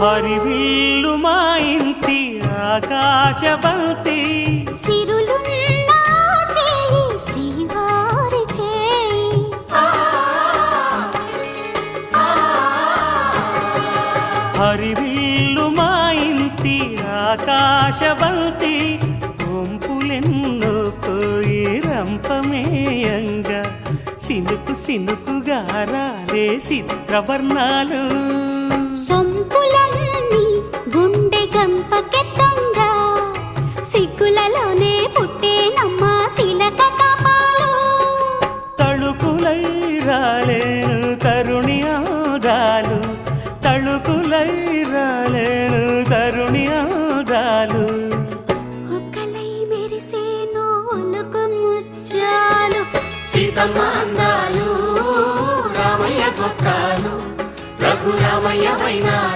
హరివిల్లు మా ఇంటి శ్రీవారి చేయి. హరివిల్లు మా ఇంటి ఆకాశబంతి గుంపులెన్నో పోయి రంపమేయంగా. సినుకు సినుకుగా రాలే చిత్రవర్ణాలు సిగ్గులలోనే పుట్టేనమ్మ శిలక కాపాలు. తళుకులై రాలేను తరుణి ఆదాలు. తళుకులై రాలేను తరుణి ఆదాలు. ఒక్కలై మెరిసేను ఒలుకు ముచ్చాలు. సీతమ్మ అందాలు రామయ్య గోత్రాలు రఘురామయ్య వైనా